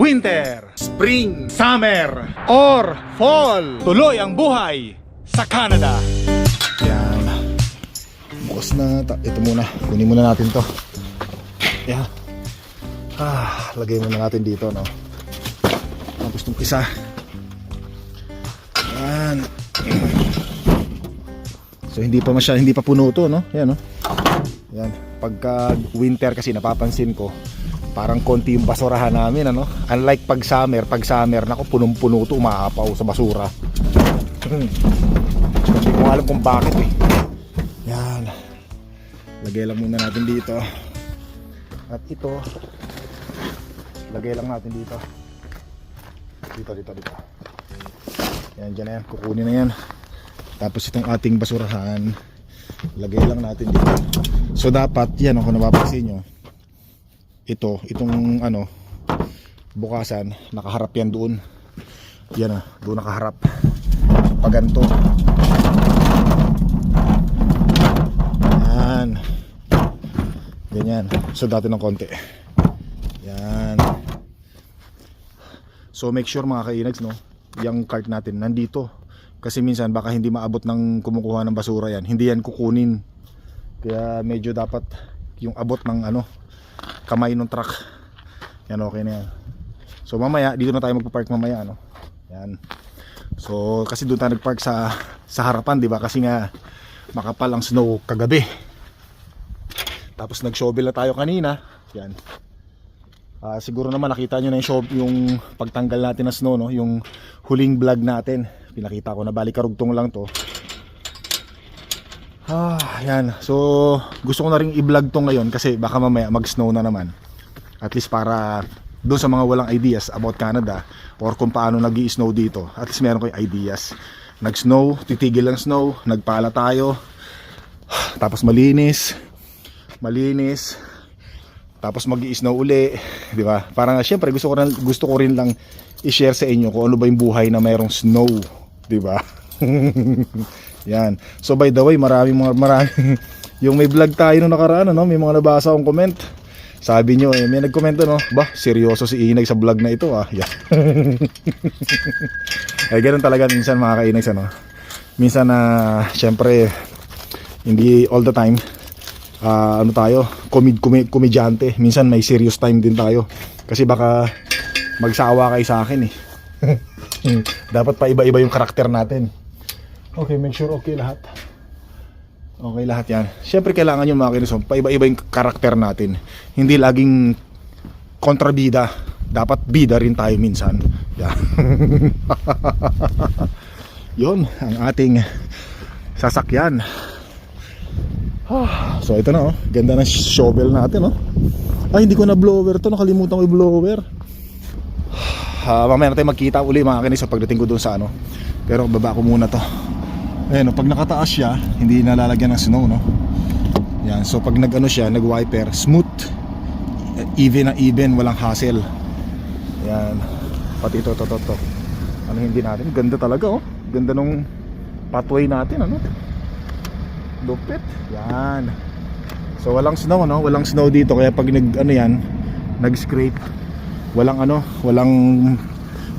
winter, spring, summer, or fall. Tuloy ang buhay sa Canada. Yan. Bukas na. Ta- ito muna. Kunin muna natin to. Yan. Ah, lagay muna natin dito, no? Tapos itong isa. Yan. So hindi pa masya, hindi pa puno to, no? Yan, no? Yan. Pagka winter kasi napapansin ko, parang konti yung basurahan namin, ano? Unlike pag summer, pag summer, nako punong-puno to, umaapaw sa basura. Hindi ko alam kung bakit eh. Yan. Lagay lang muna natin dito. At ito, lagay lang natin dito. Dito, dito, dito. Yan, dyan na yan. Kukunin na yan. Tapos itong ating basurahan, lagay lang natin dito. So dapat, yan kung napapansin nyo, ito, itong ano, bukasan, nakaharap yan doon. Yan ah, doon nakaharap. Pag ganito. Yan. Ganyan. So dati ng konti. Yan. So make sure mga kainags no, yung cart natin nandito. Kasi minsan baka hindi maabot ng kumukuha ng basura yan. Hindi yan kukunin. Kaya medyo dapat yung abot ng ano, kamay ng truck. Yan okay na yan. So mamaya, dito na tayo magpa-park mamaya ano. Yan. So kasi doon tayo nag-park sa sa harapan, 'di ba? Kasi nga makapal ang snow kagabi. Tapos nag-shovel na tayo kanina. Yan. Ah, siguro naman nakita nyo na yung, show, yung pagtanggal natin ng snow, no? Yung huling vlog natin. Pinakita ko na balik karugtong lang to. Ah, yan. So, gusto ko na rin i-vlog to ngayon kasi baka mamaya mag-snow na naman. At least para doon sa mga walang ideas about Canada or kung paano nag snow dito. At least meron kayo ideas. Nag-snow, titigil ang snow, nagpala tayo. Tapos malinis. Malinis. Tapos mag snow uli, 'di ba? Parang syempre gusto ko rin, gusto ko rin lang i-share sa inyo kung ano ba yung buhay na mayroong snow, 'di ba? Yan. So by the way, maraming mga maraming yung may vlog tayo nung nakaraan, ano, may mga nabasa akong comment. Sabi nyo, eh, may nagkomento, no? Ba, seryoso si Inay sa vlog na ito, ah. Yeah. eh, ganun talaga minsan mga kainags, ano? Minsan na, syempre, hindi all the time, ah, ano tayo, komid, komedyante. Minsan may serious time din tayo. Kasi baka magsawa kayo sa akin, eh. Dapat pa iba-iba yung karakter natin. Okay, make sure okay lahat. Okay lahat yan. Siyempre kailangan yung mga kinusom, paiba-iba yung karakter natin. Hindi laging kontrabida. Dapat bida rin tayo minsan. Yeah. Yun, ang ating sasakyan. So ito na oh, ganda ng shovel natin oh. Ay hindi ko na blower to, nakalimutan ko yung blower. Ah, mamaya natin magkita uli mga kinis sa pagdating ko doon sa ano. Pero baba ko muna to. Ayan, oh, pag nakataas siya, hindi nalalagyan ng snow, no? Yan, so pag nag-ano siya, nag-wiper, smooth. Even na even, walang hassle. Yan. Pati ito, to, to, to. Ano hindi natin? Ganda talaga, oh. Ganda nung pathway natin, ano? Lupit. Yan. So walang snow, no? Walang snow dito, kaya pag nag, ano yan, nag-scrape, walang ano, walang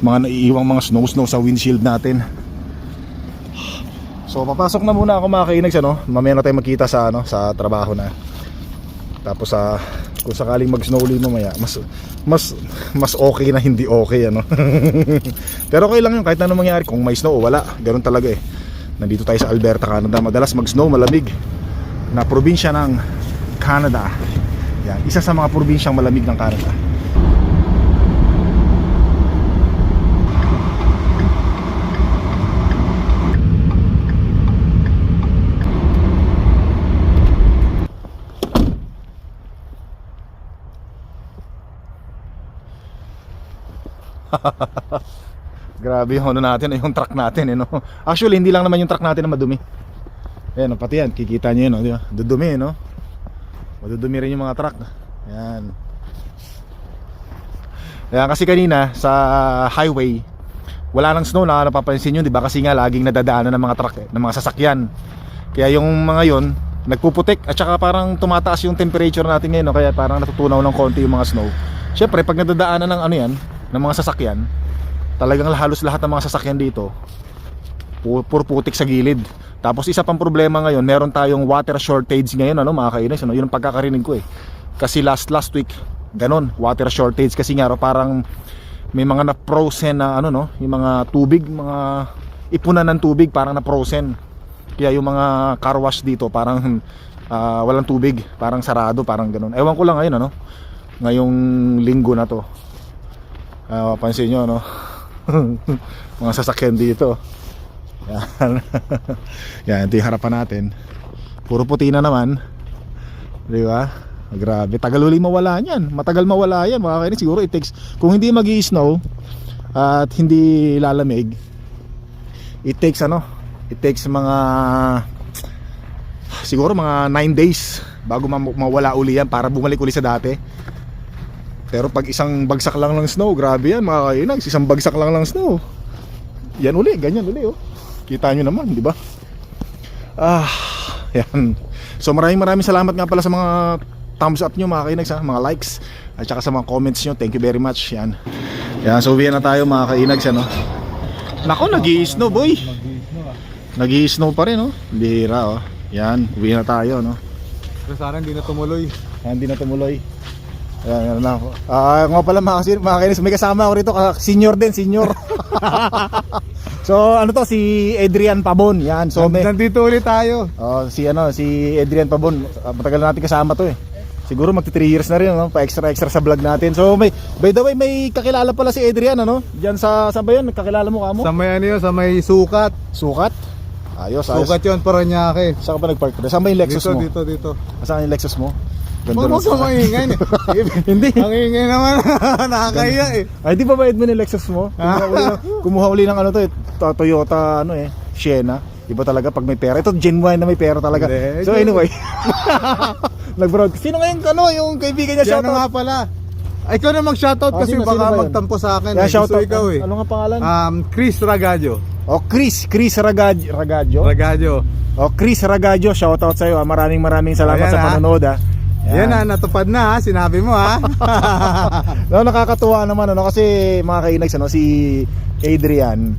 mga naiiwang mga snow-snow sa windshield natin. So papasok na muna ako mga kainags ano. Mamaya na tayo magkita sa ano sa trabaho na. Tapos sa kung sakaling mag-snow ulit mamaya, mas mas mas okay na hindi okay ano. Pero okay lang yun kahit anong mangyari kung may snow wala. Ganun talaga eh. Nandito tayo sa Alberta, Canada. Madalas mag-snow, malamig. Na probinsya ng Canada. Yan, isa sa mga probinsyang malamig ng Canada. Grabe yung ano natin, yung truck natin, eh, no? Actually, hindi lang naman yung truck natin na madumi. Ayan, pati yan, kikita nyo yun, oh, di ba? Dudumi, eh, no? Madudumi rin yung mga truck. Ayan. Ayan, kasi kanina, sa highway, wala nang snow na napapansin yun, di ba? Kasi nga, laging nadadaanan ng mga truck, eh, ng mga sasakyan. Kaya yung mga yon nagpuputik at saka parang tumataas yung temperature natin ngayon, no? Kaya parang natutunaw ng konti yung mga snow. Syempre, pag nadadaanan ng ano yan, ng mga sasakyan, talagang halos lahat ng mga sasakyan dito pu- puro putik sa gilid. Tapos isa pang problema ngayon, meron tayong water shortage ngayon, ano mga kainis, ano, yun ang pagkakarinig ko eh. Kasi last last week, ganon, water shortage kasi nga parang may mga na-frozen na ano no, yung mga tubig, mga ipunan ng tubig parang na-frozen. Kaya yung mga car wash dito parang ah, walang tubig, parang sarado, parang ganon. Ewan ko lang ngayon ano, ngayong linggo na to. Ah, pansin nyo no. mga sasakyan dito. Yan. Yan, ito yung harapan natin. Puro puti na naman. Di ba? Grabe, tagal uli mawala niyan. Matagal mawala yan. Mga kainis, siguro it takes, kung hindi mag snow at hindi lalamig, it takes ano, it takes mga siguro mga 9 days bago ma- mawala uli yan para bumalik uli sa dati. Pero pag isang bagsak lang ng snow, grabe yan mga kainags. Isang bagsak lang ng snow. Yan uli, ganyan uli oh. Kita nyo naman, di ba? Ah, yan. So maraming maraming salamat nga pala sa mga thumbs up nyo mga kainags ha, mga likes at saka sa mga comments nyo. Thank you very much. Yan. Yan, so uwi na tayo mga kainags ano. Nako, nag snow boy. nag snow pa rin oh. Bihira oh. Yan, uwi na tayo no. Pero sana hindi na tumuloy. Yan, hindi na tumuloy. Ayan, yan na. Ah, nga pala mga, kasi- mga kainis, may kasama ako rito, senior din, senior. so, ano to, si Adrian Pabon. Yan, so may, Nandito ulit tayo. oh, si ano, si Adrian Pabon. Ah, Matagal na natin kasama to eh. Siguro magti 3 years na rin, no? Pa extra sa vlog natin. So, may by the way, may kakilala pala si Adrian, ano? Diyan sa saan ba 'yun? Kakilala mo ka mo? Sa may ano sa may sukat. Sukat. Ayos, ayos. Sukat yun, Paranaque. Saan ka ba nagpark? Saan ba yung Lexus Dito, mo? dito, dito. Saan yung Lexus mo? Huwag ng mo sukat. maingay. Hindi. Ang ingay naman. Nakakaya eh. Ay, di ba bayad mo yung Lexus mo? Kumuha uli, ng, kumuha uli ng ano to, eh, to- Toyota, ano eh, Sienna. Iba talaga pag may pera. Ito, genuine na may pera talaga. Hindi. So anyway, nag-broad. Sino ngayon, ano, yung kaibigan niya, na nga pala. Ay, ikaw na mag-shoutout Ah, kasi sino- sino baka ba yun? magtampo sa akin. Kaya eh. Gusto ikaw eh. Ano nga pangalan? Um, Chris Ragadio. oh, Chris, Chris Ragad Ragadio. Ragadio. oh, Chris Ragadio, shout out sa iyo. Maraming maraming salamat Ayan, sa ah. panonood ah. Yan na, natupad na ha. Sinabi mo ha. no, nakakatuwa naman ano kasi mga kainags ano si Adrian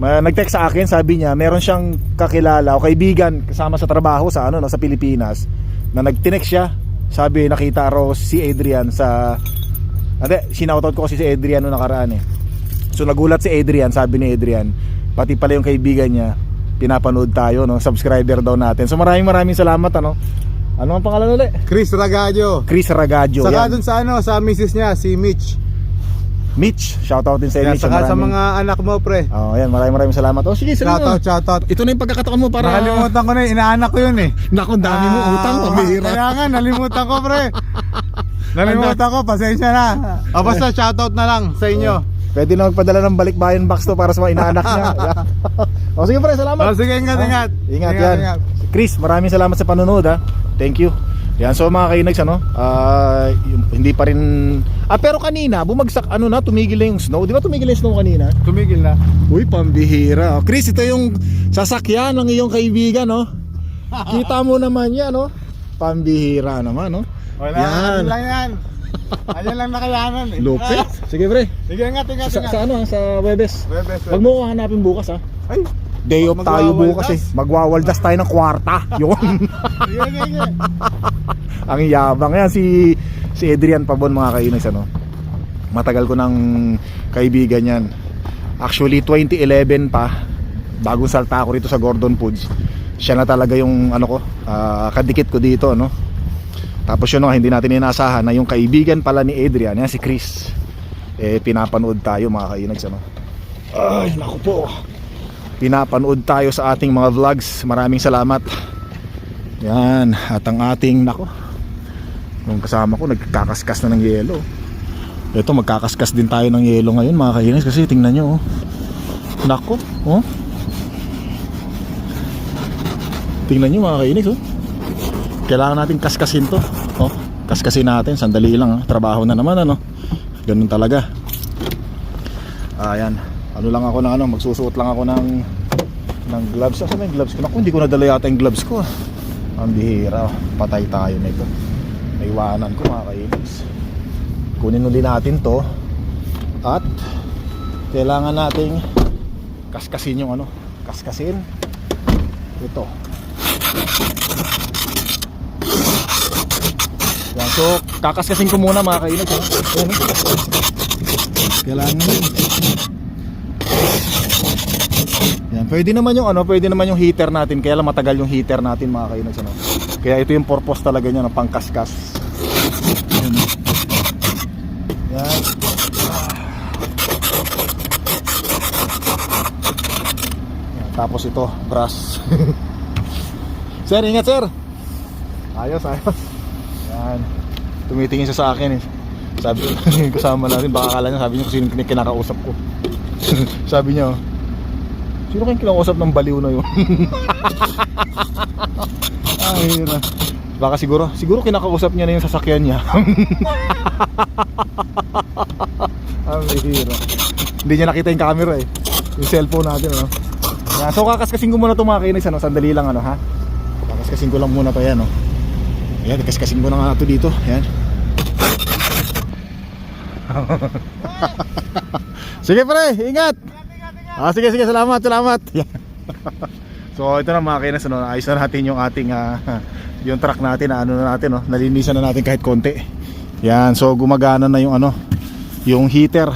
ma- nag-text sa akin sabi niya meron siyang kakilala o kaibigan kasama sa trabaho sa ano no, sa Pilipinas na nag-text siya sabi nakita raw si Adrian sa Ate, sinoutout ko kasi si Adrian noong nakaraan eh. So nagulat si Adrian, sabi ni Adrian, pati pala yung kaibigan niya, pinapanood tayo, no? subscriber daw natin. So maraming maraming salamat, ano? Ano ang pangalan ulit? Chris Ragadio. Chris Ragaggio. Saka yan. dun sa ano, sa misis niya, si Mitch. Mitch, shoutout din sa Mitch. saka sa mga anak mo, pre. Oh, yan, maraming maraming salamat. Oh, sige, sige. Shoutout, shoutout. Ito na yung pagkakataon mo para Nakalimutan ko na inaanak ko yun eh. Ang dami mo Ah, utang, pabihira. Kaya nga, nalimutan ko pre. nalimutan ko, pasensya na. O basta shoutout na lang sa inyo. Pwede na magpadala ng balikbayan box to para sa mga inaanak niya. o sige pre, salamat. O sige, ingat, Ah, ingat. Ingat, Ingat, yan. ingat. Chris, maraming salamat sa panonood ha. Thank you. Yan, so mga kainags ano, ah, yung- hindi pa rin Ah, pero kanina bumagsak ano na, tumigil na yung snow. Di ba tumigil na yung snow kanina? Tumigil na. Uy, pambihira. Oh, Chris, ito yung sasakyan ng iyong kaibigan, no? Kita mo naman yan, no? Pambihira naman, no? Wala, Yan. ano lang yan. Ano lang nakayanan eh. Lupit. Sige, pre. Sige, ingat, ingat, Sa, ingat. sa ano, ha? sa Webes. Webes, Wag mo hanapin bukas, ha? Ay, Day off tayo bukas, eh. Magwawaldas tayo ng kwarta. Yun. Ang yabang yan si si Adrian Pabon mga kainis ano. Matagal ko ng kaibigan yan. Actually 2011 pa bagong salta ako rito sa Gordon Foods. Siya na talaga yung ano ko, ah, kadikit ko dito no. Tapos yun no, hindi natin inasahan na yung kaibigan pala ni Adrian, yan si Chris. Eh pinapanood tayo mga kainags ano. Ay, naku po. Pinapanood tayo sa ating mga vlogs. Maraming salamat. Yan, at ang ating nako. Nung kasama ko nagkakaskas na ng yelo. Ito magkakaskas din tayo ng yelo ngayon mga kainis kasi tingnan nyo oh. Nako, oh. Tingnan nyo mga kainis oh. Kailangan natin kaskasin to. Oh, kaskasin natin, sandali lang ah. Trabaho na naman ano. Ganun talaga. Ayan. Ano lang ako ng ano, magsusuot lang ako ng ng gloves. Asa may gloves ko? Naku, hindi ko nadala yata yung gloves ko. Ang bihira. Patay tayo nito. Naiwanan ko mga kainis. Kunin uli natin to. At kailangan nating kaskasin yung ano, kaskasin. Ito. Yan, so kakaskasin ko muna mga kainag. Kailangan pwede naman yung ano, pwede naman yung heater natin, kaya lang matagal yung heater natin mga kainag ano. Kaya ito yung purpose talaga niya ng pangkaskas. Yan. Yan. Yan, Tapos ito, brass. sir, ingat sir. Ayos, ayos. Yan. Tumitingin siya sa akin eh. Sabi kasama natin, baka akala niya, sabi niya kung sino kin- kinakausap ko. sabi niya, sino kayong kinakausap ng baliw na yun? Ay, na. Baka siguro, siguro kinakausap niya na yung sasakyan niya. Ang hira. Hindi niya nakita yung camera eh. Yung cellphone natin, ano. Yan. So kakaskasin ko muna itong mga kinis, ano. Sandali lang, ano, ha. Kakaskasin ko lang muna to yan, oh. Ayan, kaskasin ko na nga ito dito. Yan. sige pre, ingat. Ah, sige, sige, salamat, salamat. So ito na mga kinis, ano, ayos na natin yung ating ah, yung truck natin na ano na natin, no? nalinisan na natin kahit konti. Yan, so gumagana na yung ano, yung heater.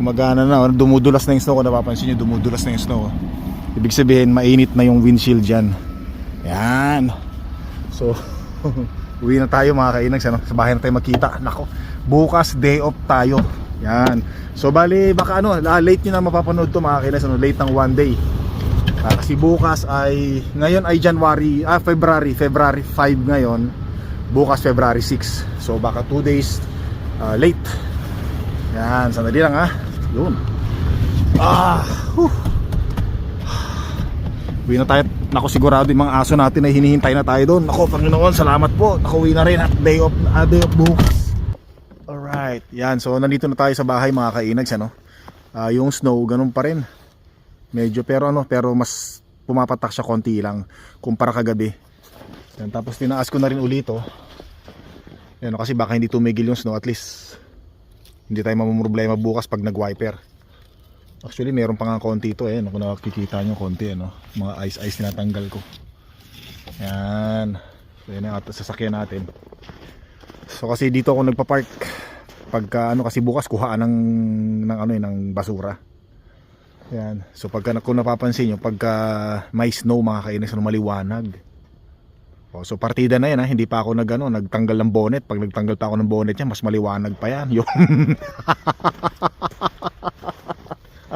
Gumagana na, oh. dumudulas na yung snow. Kung napapansin nyo, dumudulas na yung snow. oh. Ibig sabihin, mainit na yung windshield dyan. Yan. So, uwi na tayo mga kainags. Ano? Sa bahay na tayo magkita. Nako, bukas day off tayo. Yan. So, bali, baka ano, ah, late nyo na mapapanood to mga kainags. Ano? Late ng one day. Ah, kasi bukas ay, ngayon ay January, ah, February, February 5 ngayon. Bukas February 6. So, baka 2 days ah, late. Yan, sandali lang ha. Yun. Ah, whew. Uwi na tayo. Nako sigurado yung mga aso natin ay hinihintay na tayo doon. Nako Panginoon, salamat po. Nako uwi na rin at day off, ah, day off bukas. Alright. Yan, so nandito na tayo sa bahay mga kainags ano. Ah, yung snow ganun pa rin. Medyo pero ano, pero mas pumapatak siya konti lang kumpara kagabi. Yan, tapos tinaas ko na rin ulit oh. Yan, oh, kasi baka hindi tumigil yung snow at least hindi tayo mamumroblema bukas pag nag-wiper. Actually, meron pa nga konti ito eh. no? Kung nakikita nyo konti, ano? mga ice-ice tinatanggal ko. Yan. So, yan ang sasakyan natin. So, kasi dito ako nagpa-park. Pagka, ano, kasi bukas kuhaan ng, ng, ano, eh, ng basura. Yan. So, pagka, kung napapansin nyo, pagka may snow, mga kainis, ano, maliwanag. O, so, partida na yan, ha? Hindi pa ako nag, ano, nagtanggal ng bonnet. Pag nagtanggal pa ako ng bonnet yan, mas maliwanag pa yan. Yung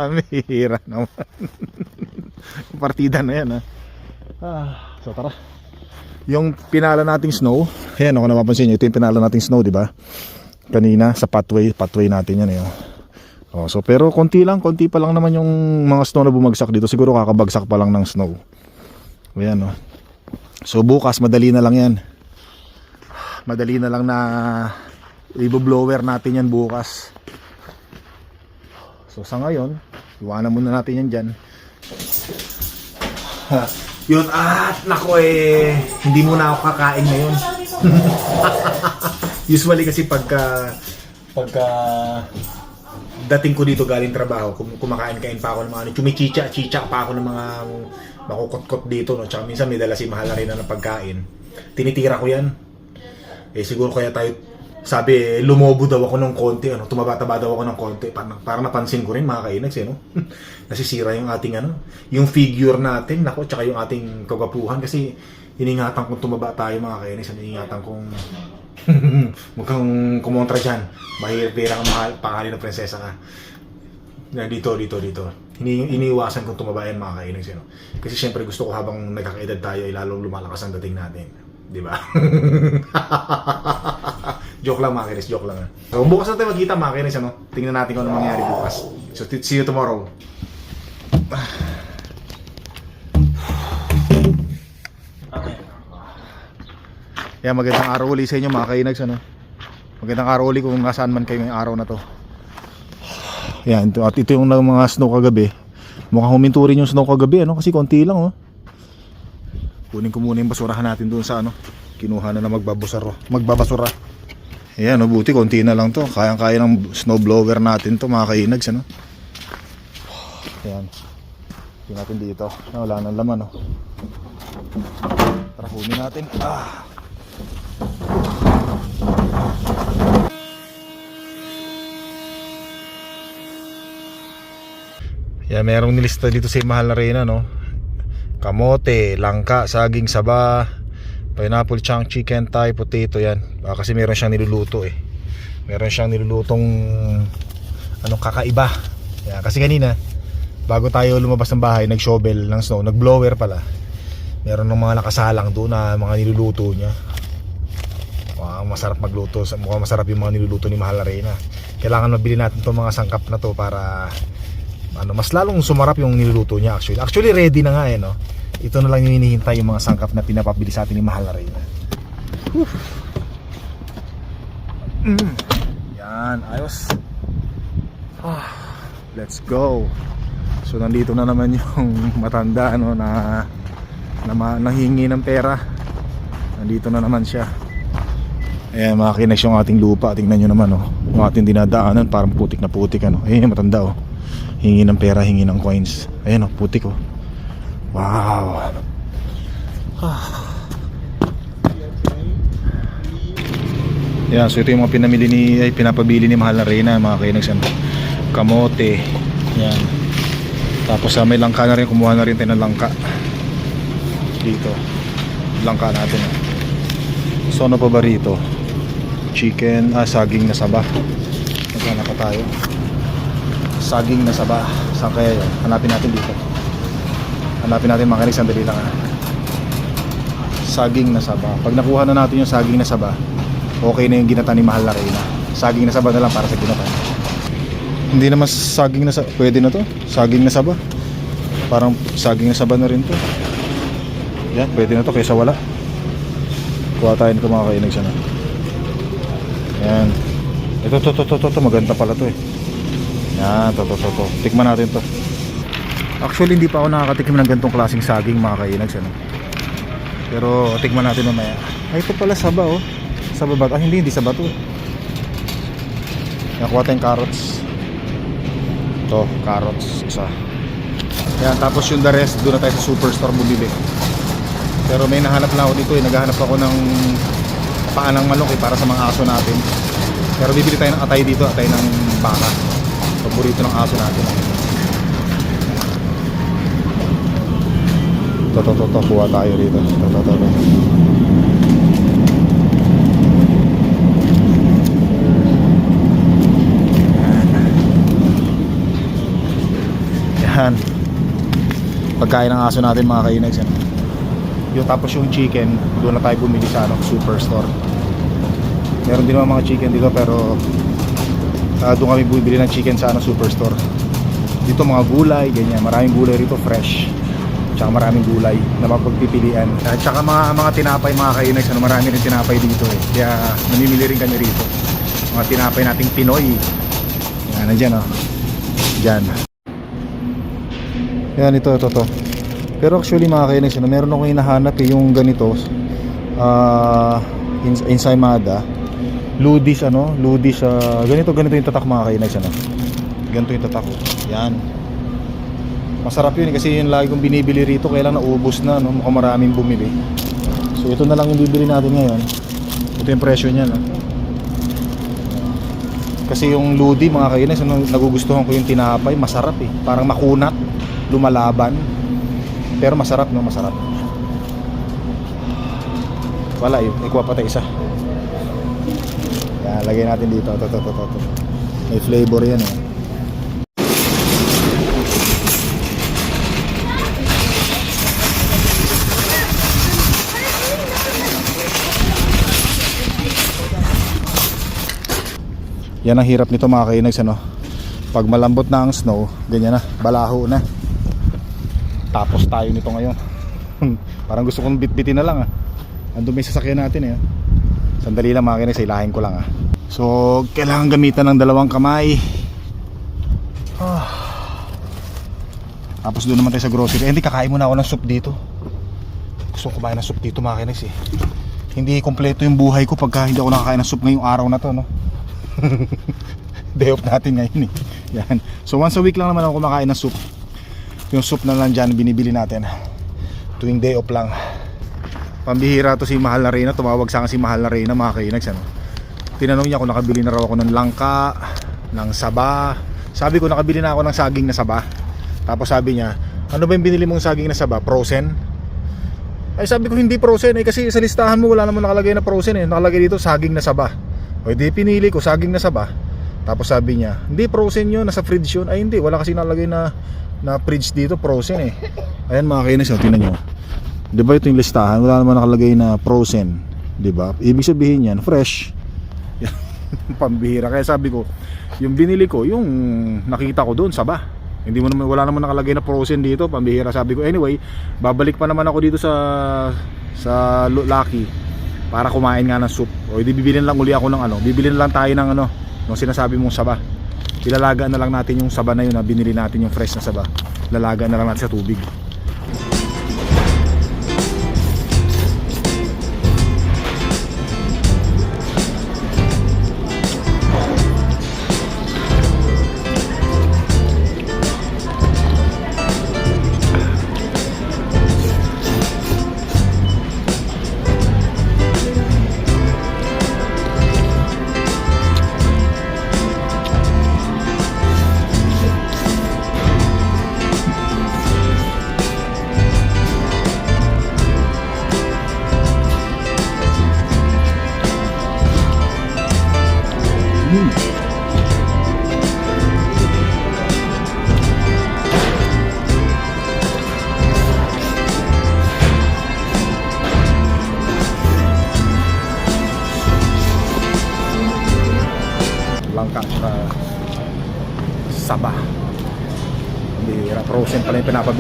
Ang hira naman. Partida na yan ha. Ah, so tara. Yung pinala nating snow, ayan ako napapansin nyo, ito yung pinala nating snow, di ba? Kanina sa pathway, pathway natin yan eh. Oh, so pero konti lang, konti pa lang naman yung mga snow na bumagsak dito. Siguro kakabagsak pa lang ng snow. Ayan oh. So bukas madali na lang yan. Madali na lang na i-blower natin yan bukas. So sa ngayon, iwanan muna natin yan dyan. Yun, at nako eh, hindi muna ako kakain ngayon. Usually kasi pagka, pagka dating ko dito galing trabaho, kum- kumakain-kain pa ako ng mga ano, chumichicha, chicha pa ako ng mga makukot-kot dito, no? Tsaka minsan may dala si mahal na rin na pagkain. Tinitira ko yan. Eh siguro kaya tayo sabi lumobo daw ako ng konti ano tumabataba daw ako ng konti parang, parang napansin ko rin mga kainags eh, no? nasisira yung ating ano yung figure natin nako tsaka yung ating kagapuhan kasi iningatan kong tumaba tayo mga kainags iningatan kong kang kumontra dyan mahirap ang mahal pangalan ng prinsesa ka dito dito dito Ini iniiwasan kong tumaba yan mga eh, no? kasi syempre gusto ko habang nagkakaedad tayo ay lalong lumalakas ang dating natin di ba Joke lang mga kinis, joke lang. ah. So bukas na tayo magkita mga kinis, ano? Tingnan natin kung ano mangyayari bukas. So see you tomorrow. Yeah, magandang araw ulit sa inyo mga kainags, ano? Magandang araw ulit kung nasaan man kayo ngayong araw na to. Yan, at ito yung mga snow kagabi. Mukhang huminto rin yung snow kagabi, ano? Kasi konti lang, oh. Kunin ko muna yung basurahan natin doon sa ano. Kinuha na na magbabasura. Magbabasura. Ayan, oh, buti konti na lang to. Kayang-kaya ng snowblower natin to mga kainags, ano? Ayan. Tingnan natin dito. Na, wala nang laman, oh. Tara, kunin natin. Ah! Yan, merong nilista dito sa Mahal Arena, no? Kamote, langka, saging saba, pineapple chunk chicken thai, potato yan. Baka kasi meron siyang niluluto eh. Meron siyang nilulutong anong kakaiba. Yan, kasi kanina, bago tayo lumabas ng bahay, nag-shovel ng snow, nag-blower pala. Meron ng mga nakasalang doon na mga niluluto niya. Wow, masarap magluto. Mukhang masarap yung mga niluluto ni Mahal Arena. Kailangan mabili natin itong mga sangkap na to para ano, mas lalong sumarap yung niluluto niya actually. Actually ready na nga eh no. Ito na lang yung hinihintay yung mga sangkap na pinapabili sa atin ni Mahal Arena. Mm. Yan, ayos. Ah, let's go. So nandito na naman yung matanda ano na na ma- nanghingi ng pera. Nandito na naman siya. Ayan mga kinex yung ating lupa. Tingnan nyo naman oh. Yung ating dinadaanan parang putik na putik ano. Ayan matanda oh. Hingi ng pera, hingi ng coins. Ayan oh putik oh. Wow. Ah. Ayan so ito yung mga pinamili ni ay, Pinapabili ni Mahal na Reyna mga kinex ano. Kamote. Ayan Tapos sa may langka na rin. Kumuha na rin tayo ng langka. Dito. Langka natin oh. So ano pa ba rito? Chicken, ah saging na saba. Magkana pa tayo. Saging na saba. Saan kaya yun? Hanapin natin dito. Hanapin natin mga kanig, sandali lang ah. Saging na saba. Pag nakuha na natin yung saging na saba, okay na yung ginata ni Mahal na Reyna. Saging na saba na lang para sa ginata. Hindi naman saging na saba. Pwede na to. Saging na saba. Parang saging na saba na rin to. Yan, pwede na to kaysa wala. Kuha tayo nito mga kainig siya na. Yan. Ito, to, to, to, to, to, maganda pala to eh. Yan, to, to, to, to. Tikman natin to. Actually, hindi pa ako nakakatikim ng ganitong klaseng saging mga kainig siya na. Pero, tikman natin mamaya. Ay, ito pala saba oh. Saba ba? Ah, hindi, hindi saba to. Yan, kuha tayong carrots. Ito, carrots. Isa. Yan, tapos yung the rest, doon na tayo sa superstore bumili. Pero may nahanap lang ako dito eh. Naghahanap ako ng paan ng manok eh para sa mga aso natin. Pero bibili tayo ng atay dito, atay ng baka. Paborito ng aso natin. To, to, to, to. Kuha tayo rito. To, to, to, to. Yan. Pagkain ng aso natin mga kainags yan yung tapos yung chicken doon na tayo bumili sa ano, superstore. Meron din naman mga chicken dito pero uh, doon kami bumili ng chicken sa ano, superstore. Dito mga gulay ganyan. Maraming gulay rito fresh. Tsaka maraming gulay na mapagpipilian. At tsaka mga, mga tinapay mga kainags ano, marami rin tinapay dito eh. Kaya namimili rin kami rito. Mga tinapay nating Pinoy. Yan nandyan oh. Dyan. Yan ito ito to pero actually mga kainis, ano, meron akong hinahanap eh, yung ganito. ins ensaymada. Ludis ano, ludis ah, ganito ganito yung tatak mga kainis ano. Ganito yung tatak ko. Yan. Masarap yun eh, kasi yung lagi kong binibili rito kailan naubos na no, mukhang maraming bumili. So ito na lang yung bibili natin ngayon. Ito yung presyo niya no. Kasi yung ludi mga kainis, ano, nagugustuhan ko yung tinapay, masarap eh. Parang makunat, lumalaban. Pero masarap no, masarap. Wala yun, ikuha pa tayo isa. Yan, lagay natin dito. Ito, ito, ito, ito. May flavor yan eh. Yan ang hirap nito mga kainags ano. Pag malambot na ang snow, ganyan na, balaho na. Tapos tayo nito ngayon. Parang gusto kong bitbitin na lang ah. Andun may sasakyan natin eh. Sandali lang mga kinis, ilahin ko lang ah. So, kailangan gamitan ng dalawang kamay. Ah. Tapos doon naman tayo sa grocery. Eh, hindi, kakain muna ako ng soup dito. Gusto ko kumain ng soup dito mga kinis eh. hindi kompleto yung buhay ko pagka hindi ako nakakain ng soup ngayong araw na to, no? Day off natin ngayon eh. Yan. So once a week lang naman ako kumakain ng soup. Yung soup na lang dyan, binibili natin. Tuwing day off lang. Pambihira to si Mahal na Reyna. Tumawag sa akin si Mahal na Reyna, mga kainags. Ano? Tinanong niya kung nakabili na raw ako ng langka, ng saba. Sabi ko, nakabili na ako ng saging na saba. Tapos sabi niya, ano ba yung binili mong saging na saba? Frozen? Ay sabi ko hindi frozen eh kasi sa listahan mo wala naman nakalagay na frozen eh. Nakalagay dito saging na saba. O di pinili ko saging na saba. Tapos sabi niya, hindi frozen yun, nasa fridge yun. Ay hindi, wala kasi nakalagay na na fridge dito, frozen eh. Ayan mga kainis, oh, tingnan nyo. Di ba ito yung listahan? Wala naman nakalagay na frozen. Di ba? Ibig sabihin yan, fresh. Pambihira. Kaya sabi ko, yung binili ko, yung nakita ko doon, saba. Hindi mo naman wala naman nakalagay na frozen dito, pambihira. Sabi ko, anyway, babalik pa naman ako dito sa sa Lu- Lucky para kumain nga ng soup. O di bibilin lang uli ako ng ano, bibilin lang tayo ng ano, ng sinasabi mong saba. Ilalaga na lang natin yung saba na yun na binili natin yung fresh na saba. Lalaga na lang natin sa tubig.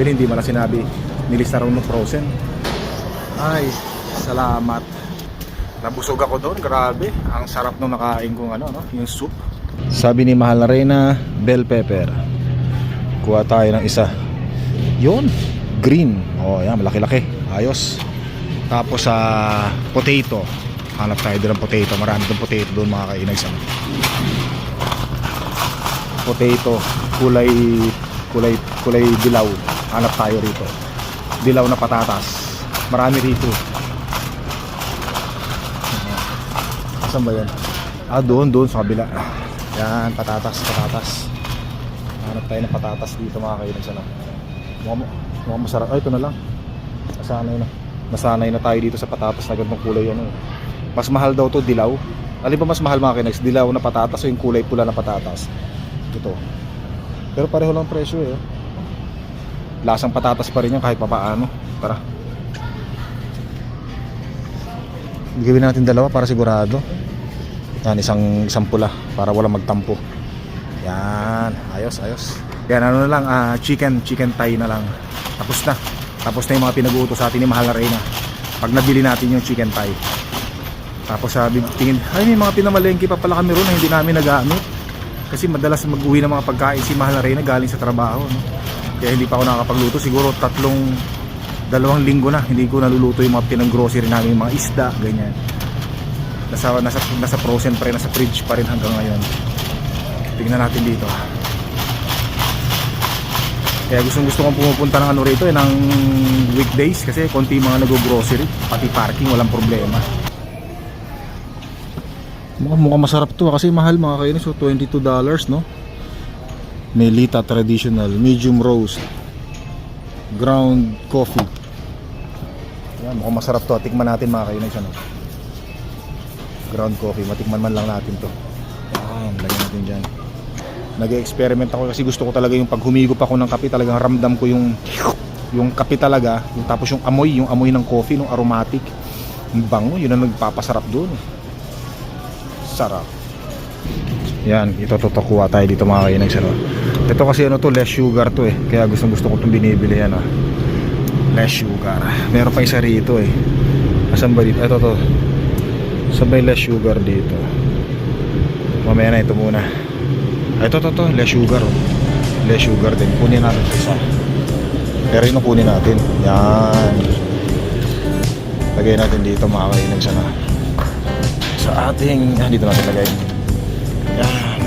Pinapabili, hindi mo na sinabi nilista raw ng frozen. Ay, salamat. Nabusog ako doon, grabe. Ang sarap nung nakain kong ano, no? yung soup. Sabi ni Mahal na bell pepper. Kuha tayo ng isa. Yun, green. Oh, yan, malaki-laki. Ayos. Tapos sa potato. Hanap tayo doon ng potato. Marami doon potato doon mga kainags. Ano? Potato, kulay kulay kulay dilaw. Hanap tayo rito. Dilaw na patatas. Marami rito. Saan ba yan? Ah, doon, doon sa kabila. Yan, patatas, patatas. Hanap tayo ng patatas dito mga kainags. Ano? Mukhang, mukhang masarap. Ay, ito na lang. Nasanay na. Nasanay na tayo dito sa patatas na ganitong kulay ano. Mas mahal daw to dilaw. Alin ba mas mahal mga kinags? Dilaw na patatas o yung kulay pula na patatas? Ito. Pero pareho lang presyo eh. Lasang patatas pa rin yan kahit papaano. Tara. Gawin natin dalawa para sigurado. Yan, isang, isang pula para walang magtampo. Yan, ayos, ayos. Yan, ano na lang, ah, chicken, chicken thigh na lang. Tapos na. Tapos na yung mga pinag-uutos sa atin ni Mahal na Reyna. Pag nabili natin yung chicken thigh. Tapos sabi, tingin, ay may mga pinamalengke pa pala kami ron na hindi namin nagamit. Kasi madalas mag-uwi ng mga pagkain si Mahal na Reyna galing sa trabaho. No? Kaya hindi pa ako nakakapagluto. Siguro tatlong, dalawang linggo na. Hindi ko naluluto yung mga pinag-grocery namin, mga isda, ganyan. Nasa, nasa, nasa frozen pa rin, nasa fridge pa rin hanggang ngayon. Tingnan natin dito. Kaya gustong gusto kong pumupunta ng ano rito eh, ng weekdays kasi konti mga nag-grocery, pati parking walang problema. Mukhang, mukhang masarap to ah, kasi mahal mga kainis so $22 no Melita traditional medium roast ground coffee. Yan mukhang masarap to. Tikman natin mga kainis ano ground coffee. Matikman man lang natin to. Yan lagyan natin dyan. Nag-experiment ako kasi gusto ko talaga yung pag humigop ako ng kape talagang ramdam ko yung yung kape talaga. Yung tapos yung amoy yung amoy ng coffee ng aromatic. Yung bango yun ang nagpapasarap doon. Sarap yan ito to to kuha tayo dito mga kainags ano ito kasi ano to less sugar to eh. Kaya gusto gusto ko itong binibili yan ah less sugar. Meron pa isa rito eh. Asan ba dito? Ito to. Saan ba yung less sugar dito? Mamaya na ito muna. Ito to to less sugar oh. less sugar din. Kunin natin isa pero yun kunin natin. Yan. Lagay natin dito mga kainag na. Sa ating, ah, dito natin lagay. Yan.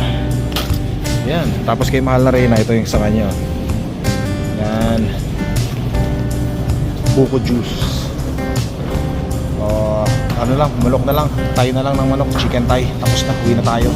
Yan. Tapos kay mahal na Reyna, ito yung sa kanya. Yan. Buko juice. Oh, ano lang, manok na lang. Tayo na lang ng manok, chicken thai. Tapos na, uwi na tayo.